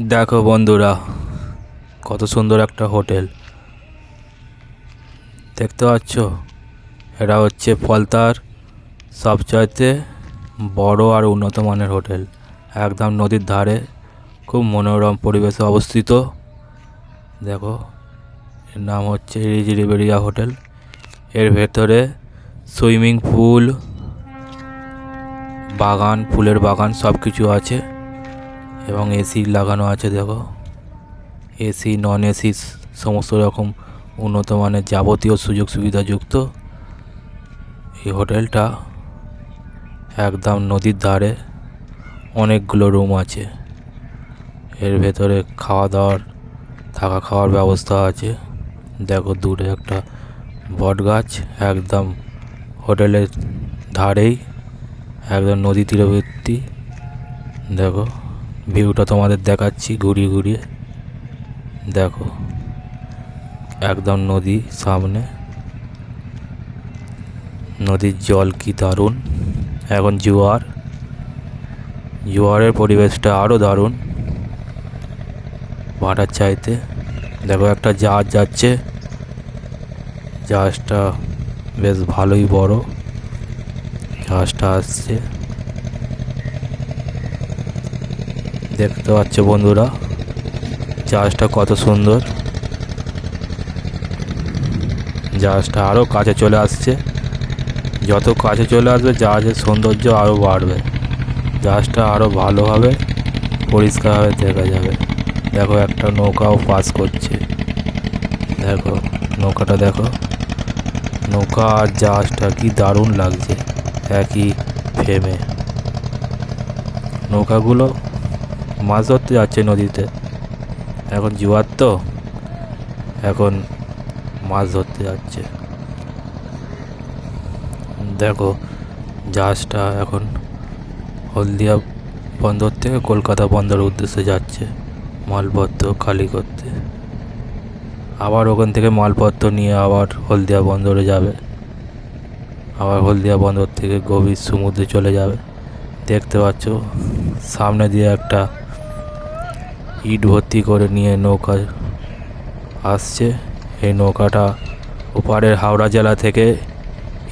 দেখো বন্ধুরা, কত সুন্দর একটা হোটেল। দেখতে পাচ্ছ? এটা হচ্ছে ফলতার সবচাইতে বড় আর উন্নত মানের হোটেল। একদম নদীর ধারে, খুব মনোরম পরিবেশে অবস্থিত। দেখো, এর নাম হচ্ছে রিজ রিবেরিয়া হোটেল। এর ভেতরে সুইমিং পুল, বাগান, ফুলের বাগান সব কিছু আছে। এবং এসি লাগানো আছে, দেখো। এসি নন এসি সমস্ত রকম উন্নত মানের যাবতীয় সুযোগ সুবিধা যুক্ত। এই হোটেলটা একদম নদীর ধারে অনেকগুলো রুম আছে। এর ভেতরে খাওয়া দাওয়ার থাকা খাওয়ার ব্যবস্থা আছে। দেখো দূরে একটা বট গাছ, একদম হোটেলের ধারেই, একদম নদী তীরবর্তী। দেখো। ভিউটা তোমাদের দেখাচ্ছি ঘুরিয়ে ঘুরিয়ে। দেখো, একদম নদী সামনে। নদীর জল কি দারুণ। এখন জোয়ার। জোয়ারের পরিবেশটা আরও দারুণ। ভাটার চাইতে। দেখো, একটা জাহাজ যাচ্ছে। জাহাজটা বেশ ভালোই বড়। জাহাজটা আসছে। দেখতে পাচ্ছ বন্ধুরা, জাহাজটা কত সুন্দর। জাহাজটা আরও কাছে চলে আসছে। যত কাছে চলে আসবে, জাহাজের সৌন্দর্য আরও বাড়বে। জাহাজটা আরও ভালোভাবে, পরিষ্কারভাবে দেখা যাবে। দেখো, একটা নৌকাও পাস করছে। দেখো, নৌকাটা দেখো। নৌকা আর জাহাজটা কি দারুণ লাগছে, একই ফ্রেমে নৌকাগুলো মাছ ধরতে যাচ্ছে নদীতে। এখন জোয়ার তো, এখন মাছ ধরতে যাচ্ছে। দেখো, জাহাজটা এখন হলদিয়া বন্দর থেকে কলকাতা বন্দরের উদ্দেশ্যে যাচ্ছে, মালপত্র খালি করতে। আবার ওখান থেকে মালপত্র নিয়ে আবার হলদিয়া বন্দরে যাবে। আবার হলদিয়া বন্দর থেকে গভীর সমুদ্রে চলে যাবে। দেখতে পাচ্ছ, সামনে দিয়ে একটা ইট ভর্তি করে নিয়ে নৌকা আসছে। এই নৌকাটা ওপারের হাওড়া জেলা থেকে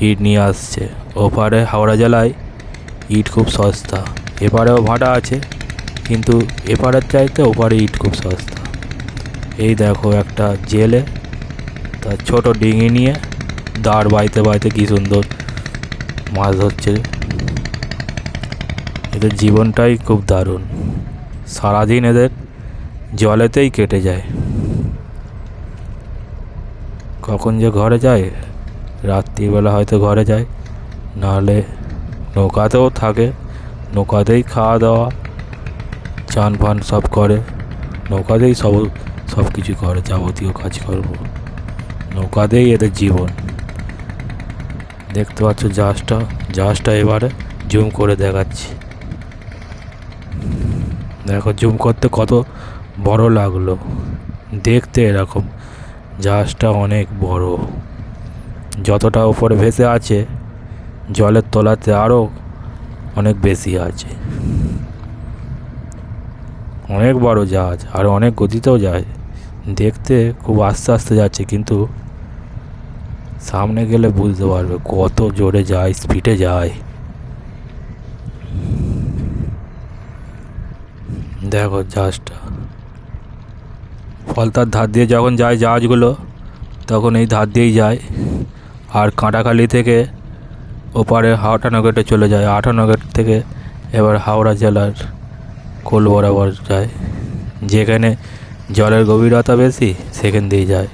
ইট নিয়ে আসছে। ওপারে হাওড়া জেলায় ইট খুব সস্তা। এপারেও ভাটা আছে, কিন্তু এপারের চাইতে ওপারে ইট খুব সস্তা। এই দেখো একটা জেলে, তার ছোট ডিঙি নিয়ে দাঁড় বাইতে বাইতে কী সুন্দর মাছ ধরছে। এদের জীবনটাই খুব দারুণ। সারাদিন এদের জলেতেই কেটে যায়। কখন যে ঘরে যায়, রাত্রিবেলা হয়তো ঘরে যায়, নাহলে নৌকাতেও থাকে, নৌকাতেই খাওয়া দাওয়া চান ফান সব করে, নৌকাতেই সব সব কিছু করে, যাবতীয় কাজ করব নৌকাতেই এদের জীবন। দেখতে পাচ্ছ জাহাজটা জাহাজটা এবারে জুম করে দেখাচ্ছি। দেখো জুম করতে কত বড় লাগল। দেখতে এরকম, জাহাজটা অনেক বড়। যতটা উপরে ভেসে আছে, জলের তলাতে আরও অনেক বেশি আছে। অনেক বড় জাহাজ, আর অনেক গতিতেও যায়। দেখতে খুব আস্তে আস্তে যাচ্ছে, কিন্তু সামনে গেলে বুঝতে পারবে কত জোরে যায় স্পিডে যায়। দেখো জাহাজটা। ফলতার ধার দিয়ে যখন যায় জাহাজগুলো, তখন এই ধার দিয়েই যায়। আর কাঁটাখালি থেকে ওপারে আটানো গেটে চলে যায়। আটানো গেট থেকে এবার হাওড়া জেলার কোল বরাবর যায়। যেখানে জলের গভীরতা বেশি, সেখান দিয়েই যায়।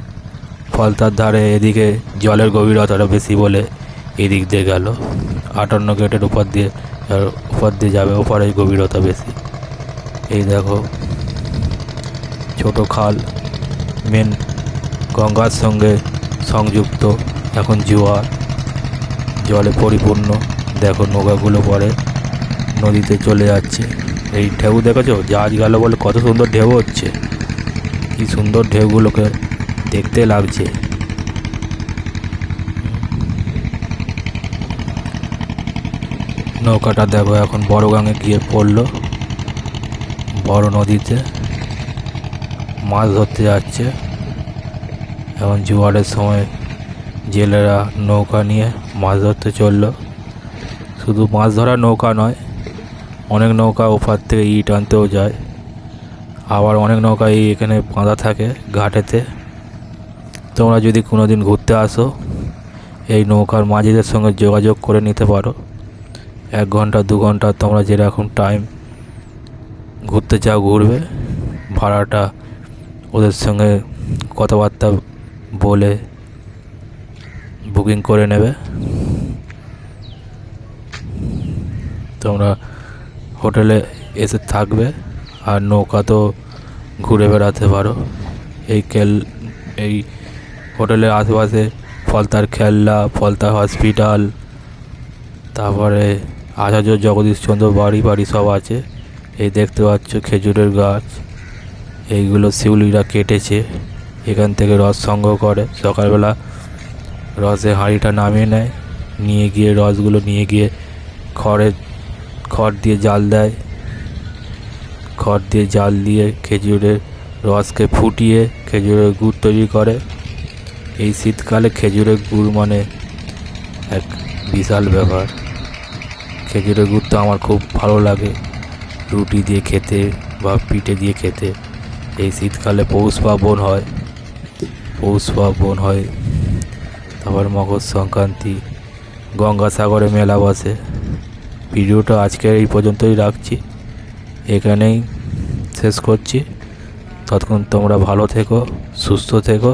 ফলতার ধারে এদিকে জলের গভীরতাটা বেশি বলে এদিক দিয়ে গেল। আটান্ন গেটের উপর দিয়ে উপর দিয়ে যাবে ওপারে গভীরতা বেশি। এই দেখো, ছোট খাল। মেন গঙ্গার সঙ্গে সংযুক্ত। এখন জোয়ার, জলে পরিপূর্ণ। দেখো নৌকাগুলো পরে নদীতে চলে যাচ্ছে। এই ঢেউ দেখেছ? জাহাজ গেল বলে কত সুন্দর ঢেউ হচ্ছে। কি সুন্দর ঢেউগুলোকে দেখতে লাগছে। নৌকাটা দেখো, এখন বড় গাঙে গিয়ে পড়ল। বড় নদীতে। মাছ ধরতে যাচ্ছে। এখন জোয়ারের সময় জেলেরা নৌকা নিয়ে মাছ ধরতে চলল। শুধু মাছ ধরার নৌকা নয়, অনেক নৌকা ওপার থেকে ইট আনতেও যায়। আবার অনেক নৌকা এই এখানে বাঁধা থাকে ঘাটেতে। তোমরা যদি কোনো দিন ঘুরতে আসো, এই নৌকার মাঝিদের সঙ্গে যোগাযোগ করে নিতে পারো। এক ঘণ্টা, দু ঘণ্টা তোমরা যেরকম টাইম ঘুরতে চাও, ঘুরবে, ভাড়াটা ওদের সঙ্গে কথাবার্তা বলে বুকিং করে নেবে। তোমরা হোটেলে এসে থাকবে আর নৌকা তো ঘুরে বেড়াতে পারো। এই খেল, এই হোটেলের আশেপাশে ফলতার খেলনা, ফলতা হসপিটাল, তারপরে আচার্য জগদীশচন্দ্র বাড়ি বাড়ি সব আছে। এই দেখতে পাচ্ছ খেজুরের গাছ। এইগুলো শিউলিরা কেটেছে। এখান থেকে রস সংগ্রহ করে। সকালবেলা রসে হাঁড়িটা নামিয়ে নেয়। নিয়ে গিয়ে রসগুলো নিয়ে গিয়ে খড়ের খড় দিয়ে জাল দেয়। খড় দিয়ে জাল দিয়ে খেজুরের রসকে ফুটিয়ে খেজুরের গুড় তৈরি করে। এই শীতকালে খেজুরের গুড় মানে এক বিশাল ব্যাপার। খেজুরের গুড় তো আমার খুব ভালো লাগে। রুটি দিয়ে খেতে বা পিঠে দিয়ে খেতে। এই শীতকালে পৌষ পার্বণ হয়। পৌষ পার্বণ হয়, তারপর মকর সংক্রান্তি, গঙ্গাসাগরে মেলা বসে। ভিডিওটা আজকে এই পর্যন্তই রাখছি। এখানেই শেষ করছি। ততক্ষণ তোমরা ভালো থেকো, সুস্থ থেকো।